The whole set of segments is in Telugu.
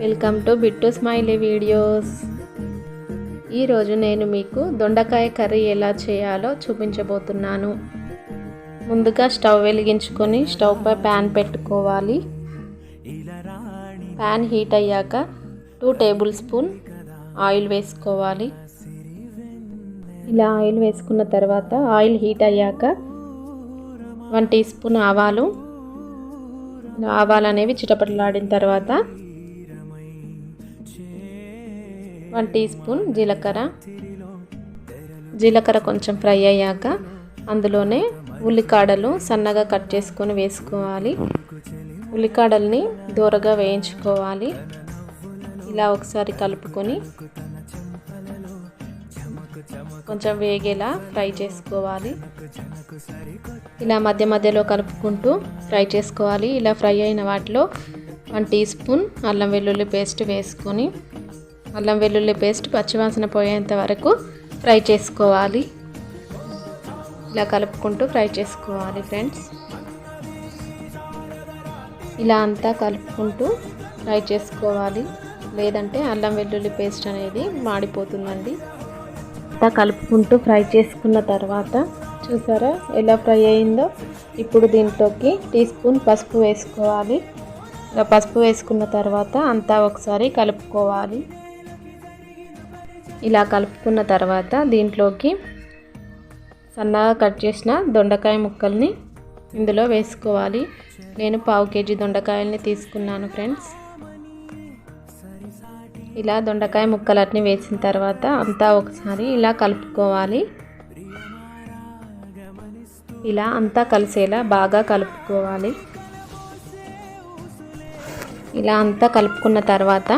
Welcome to Bittu smiley videos ఈరోజు నేను మీకు దొండకాయ కర్రీ ఎలా చేయాలో చూపించబోతున్నాను. ముందుగా స్టవ్ వెలిగించుకొని స్టవ్పై ప్యాన్ పెట్టుకోవాలి. ప్యాన్ హీట్ అయ్యాక టూ టేబుల్ స్పూన్ ఆయిల్ వేసుకోవాలి. ఇలా ఆయిల్ వేసుకున్న తర్వాత ఆయిల్ హీట్ అయ్యాక వన్ టీ స్పూన్ ఆవాలు ఆవాలు అనేవి చిటపటలాడిన తర్వాత వన్ టీ స్పూన్ జీలకర్ర. జీలకర్ర కొంచెం ఫ్రై అయ్యాక అందులోనే ఉల్లికాడలు సన్నగా కట్ చేసుకొని వేసుకోవాలి. ఉల్లికాడల్ని దూరగా వేయించుకోవాలి. ఇలా ఒకసారి కలుపుకొని కొంచెం వేగేలా ఫ్రై చేసుకోవాలి. ఇలా మధ్య మధ్యలో కలుపుకుంటూ ఫ్రై చేసుకోవాలి. ఇలా ఫ్రై అయిన వాటిలో వన్ టీ స్పూన్ అల్లం వెల్లుల్లి పేస్ట్ వేసుకొని అల్లం వెల్లుల్లి పేస్ట్ పచ్చివాసన పోయేంత వరకు ఫ్రై చేసుకోవాలి. ఇలా కలుపుకుంటూ ఫ్రై చేసుకోవాలి ఫ్రెండ్స్. ఇలా అంతా కలుపుకుంటూ ఫ్రై చేసుకోవాలి. లేదంటే అల్లం వెల్లుల్లి పేస్ట్ అనేది మాడిపోతుందండి. అంతా కలుపుకుంటూ ఫ్రై చేసుకున్న తర్వాత చూసారా ఎలా ఫ్రై అయిందో? ఇప్పుడు దీంట్లోకి టీ స్పూన్ పసుపు వేసుకోవాలి. పసుపు వేసుకున్న తర్వాత అంతా ఒకసారి కలుపుకోవాలి. ఇలా కలుపుకున్న తర్వాత దీంట్లోకి సన్నగా కట్ చేసిన దొండకాయ ముక్కల్ని ఇందులో వేసుకోవాలి. నేను పావు కేజీ దొండకాయల్ని తీసుకున్నాను ఫ్రెండ్స్. ఇలా దొండకాయ ముక్కలన్నీ వేసిన తర్వాత అంతా ఒకసారి ఇలా కలుపుకోవాలి. ఇలా అంతా కలిసేలా బాగా కలుపుకోవాలి. ఇలా అంతా కలుపుకున్న తర్వాత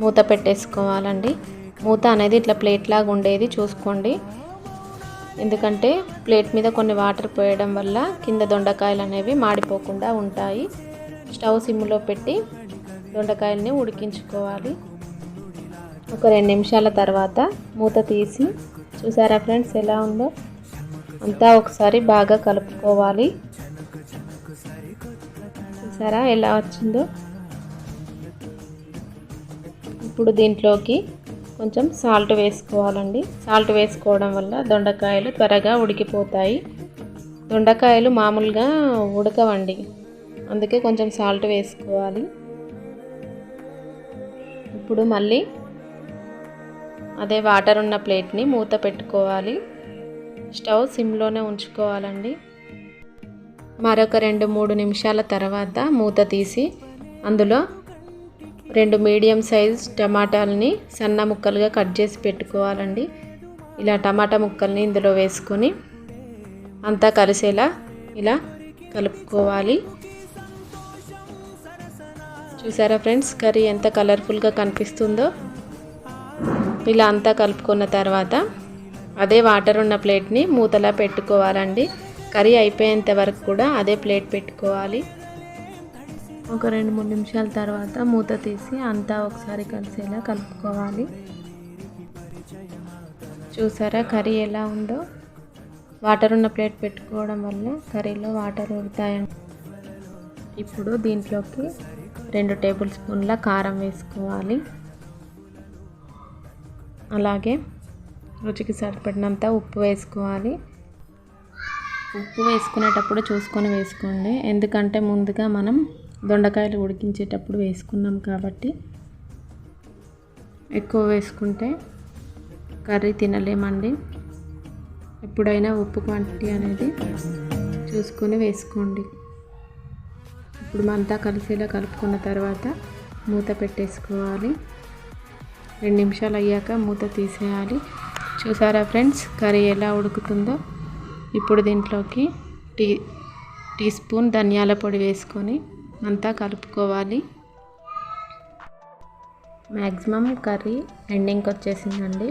మూత పెట్టేసుకోవాలండి. మూత అనేది ఇట్లా ప్లేట్ లాగా ఉండేది చూసుకోండి. ఎందుకంటే ప్లేట్ మీద కొన్ని వాటర్ పోయడం వల్ల కింద దొండకాయలు అనేవి మాడిపోకుండా ఉంటాయి. స్టవ్ సిమ్లో పెట్టి దొండకాయల్ని ఉడికించుకోవాలి. ఒక రెండు నిమిషాల తర్వాత మూత తీసి చూసారా ఫ్రెండ్స్ ఎలా ఉందో? అంతా ఒకసారి బాగా కలుపుకోవాలి. చూసారా ఎలా వచ్చిందో? ఇప్పుడు దీంట్లోకి కొంచెం సాల్ట్ వేసుకోవాలండి. సాల్ట్ వేసుకోవడం వల్ల దొండకాయలు త్వరగా ఉడికిపోతాయి. దొండకాయలు మామూలుగా ఉడకవండి. అందుకే కొంచెం సాల్ట్ వేసుకోవాలి. ఇప్పుడు మళ్ళీ అదే వాటర్ ఉన్న ప్లేట్ని మూత పెట్టుకోవాలి. స్టవ్ సిమ్లోనే ఉంచుకోవాలండి. మరొక రెండు మూడు నిమిషాల తర్వాత మూత తీసి అందులో రెండు మీడియం సైజ్ టమాటాలని సన్న ముక్కలుగా కట్ చేసి పెట్టుకోవాలండి. ఇలా టమాటా ముక్కల్ని ఇందులో వేసుకొని అంతా కలిసేలా ఇలా కలుపుకోవాలి. చూసారా ఫ్రెండ్స్? కర్రీ ఎంత కలర్ఫుల్గా కనిపిస్తుందో. ఇలా అంతా కలుపుకున్న తర్వాత అదే వాటర్ ఉన్న ప్లేట్ని మూతలా పెట్టుకోవాలండి. కర్రీ అయిపోయేంత వరకు కూడా అదే ప్లేట్ పెట్టుకోవాలి. ఒక రెండు మూడు నిమిషాల తర్వాత మూత తీసి అంతా ఒకసారి కలిసేలా కలుపుకోవాలి. చూసారా కర్రీ ఎలా ఉందో? వాటర్ ఉన్న ప్లేట్ పెట్టుకోవడం వల్ల కర్రీలో వాటర్ ఉడతాయండి ఇప్పుడు దీంట్లోకి రెండు టేబుల్ స్పూన్ల కారం వేసుకోవాలి. అలాగే రుచికి సరిపడినంత ఉప్పు వేసుకోవాలి. ఉప్పు వేసుకునేటప్పుడు చూసుకొని వేసుకోండి. ఎందుకంటే ముందుగా మనం దొండకాయలు ఉడికించేటప్పుడు వేసుకున్నాం కాబట్టి ఎక్కువ వేసుకుంటే కర్రీ తినలేమండి. ఎప్పుడైనా ఉప్పు క్వాంటిటీ అనేది చూసుకొని వేసుకోండి. ఇప్పుడు అంతా కలిసేలా కలుపుకున్న తర్వాత మూత పెట్టేసుకోవాలి. రెండు నిమిషాలు అయ్యాక మూత తీసేయాలి. చూసారా ఫ్రెండ్స్ కర్రీ ఎలా ఉడుకుతుందో? ఇప్పుడు దీంట్లోకి టీ టీ స్పూన్ ధనియాల పొడి వేసుకొని అంతా కలుపుకోవాలి. మ్యాక్సిమం కర్రీ ఎండింగ్కి వచ్చేసిందండి.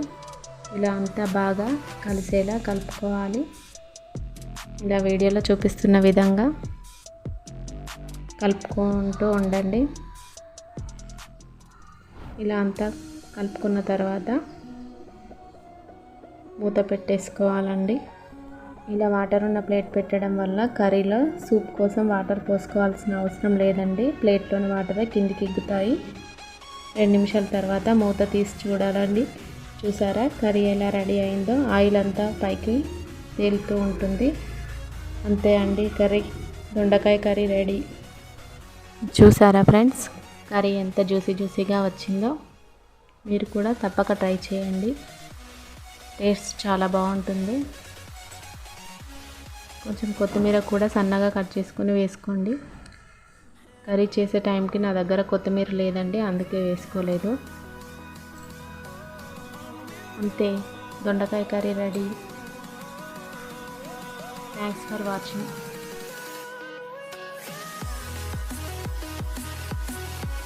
ఇలా అంతా బాగా కలిసేలా కలుపుకోవాలి. ఇలా వీడియోలో చూపిస్తున్న విధంగా కలుపుకుంటూ ఉండండి. ఇలా అంతా కలుపుకున్న తర్వాత మూత పెట్టేసుకోవాలండి. ఇలా వాటర్ ఉన్న ప్లేట్ పెట్టడం వల్ల కర్రీలో సూప్ కోసం వాటర్ పోసుకోవాల్సిన అవసరం లేదండి. ప్లేట్లోని వాటరే కిందికి ఎగ్గుతాయి. రెండు నిమిషాల తర్వాత మూత తీసి చూడాలండి. చూసారా? కర్రీ ఎలా రెడీ అయిందో? ఆయిల్ అంతా పైకి తేలుతూ ఉంటుంది. అంతే అండి కర్రీ. దొండకాయ కర్రీ రెడీ. చూసారా ఫ్రెండ్స్? కర్రీ ఎంత జ్యూసీ జ్యూసీగా వచ్చిందో మీరు కూడా తప్పక ట్రై చేయండి. టేస్ట్ చాలా బాగుంటుంది. కొంచెం కొత్తిమీర కూడా సన్నగా కట్ చేసుకొని వేసుకోండి. కర్రీ చేసే టైంకి నా దగ్గర కొత్తిమీర లేదండి అందుకే వేసుకోలేదు. అంతే దొండకాయ curry ready. Thanks for watching